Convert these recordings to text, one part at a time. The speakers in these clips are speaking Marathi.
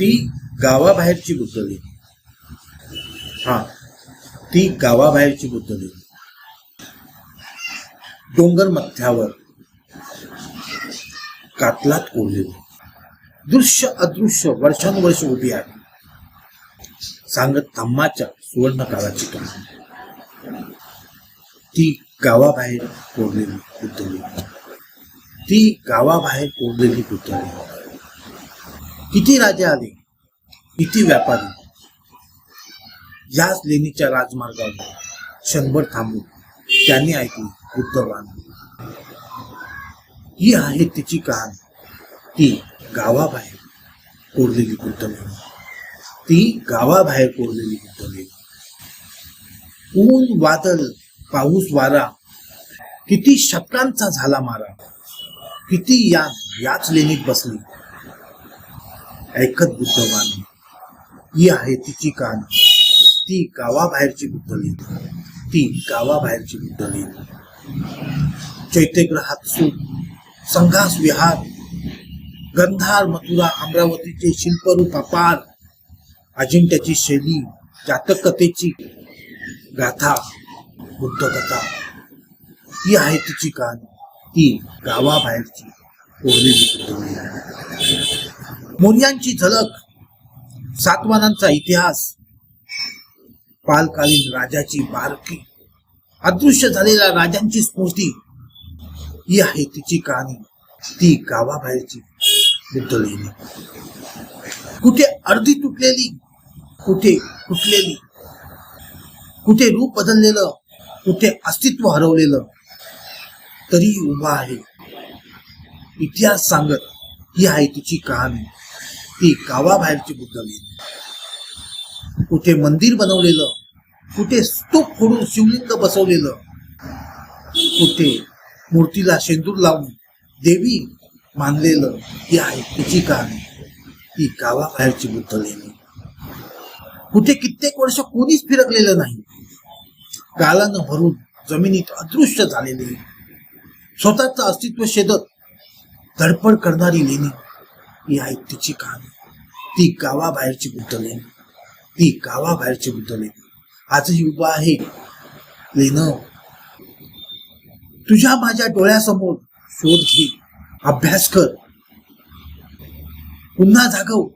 ती गावाबाहेरची बुद्ध लेणी हा ती गावाबाहेरची बुद्ध लेणी डोंगर मथ्यावर कातलात कोरलेली. दृश्य अदृश्य वर्षानुवर्ष उभी आहे. सांगत थांबाच्या सुवर्ण काळाची कहाणी. ती गावाबाहेर कोरलेली बुद्ध लेणी ती गावाबाहेर कोरलेली बुद्ध लेणी किती राजे आले? किती व्यापारी? याच लेणीच्या राजमार्गावर शंभर थांबून त्यांनी ऐकली बुद्धवान ही आहे तिची कहाणी. ती गावाबाहेर कोरलेली बुद्ध ती गावाबाहेर कोरलेली बुद्ध ऊन वादळ पाऊस वारा किती शतकांचा झाला मारा. किती या याच लेणीत बसली. ऐकत बुद्धवाणी ही आहे तिची कहाणी. ती गावाबाहेरची बुद्ध ती गावाबाहेरची बुद्ध चैत्यग्रहात सुख संघास विहार गंधार मथुरा अमरावतीचे शिल्परूप अपार अजिंठ्याची शैली जातककथेची गाथा बुद्ध कथा ही आहे तिची कहाणी. ती गावाबाहेरची कोरलेली बुद्ध आहे मौर्यांची झलक सातवानांचा इतिहास पालकालीन राजाची बारकी अदृश्य झालेल्या राजांची स्मृती ही आहे तिची कहाणी ती गावाबाहेरची बुद्ध कुठे अर्धी तुटलेली कुठे तुटलेली कुठे रूप बदललेलं कुठे अस्तित्व हरवलेलं तरी उभा आहे. इतिहास सांगत ही आहे तिची कहाणी. ती गावाबाहेरची बुद्ध कुठे मंदिर बनवलेलं कुठे स्तूप फोडून शिवलिंग बसवलेलं कुठे मूर्तीला शेंदूर लावून देवी मानलेलं ही आहे तिची कहाणी. ती गावाबाहेरची बुद्ध लेणी. कुठे कित्येक वर्ष कोणीच फिरकलेलं नाही. गालानं भरून जमिनीत अदृश्य झालेले. स्वतःचं अस्तित्व शेदत धडपड करणारी लेणी. ही आहे तिची कहाणी. ती गावाबाहेरची बुद्ध लेणी. ती गावाबाहेरची बुद्ध लेणी. आजही उभा आहे. लेणं तुझ्या माझ्या डोळ्यासमोर शोध घे. अभ्यास कर. पुन्हा जागव.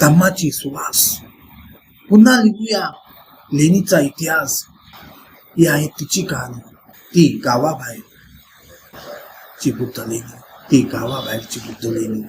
धम्माची सुवास. पुन्हा लिहूया लेणीचा इतिहास. ही आहे तिची कहाणी. ती गावाबाहेर ची बुद्ध लेणी. ती गावाबाहेरची बुद्धलेणी.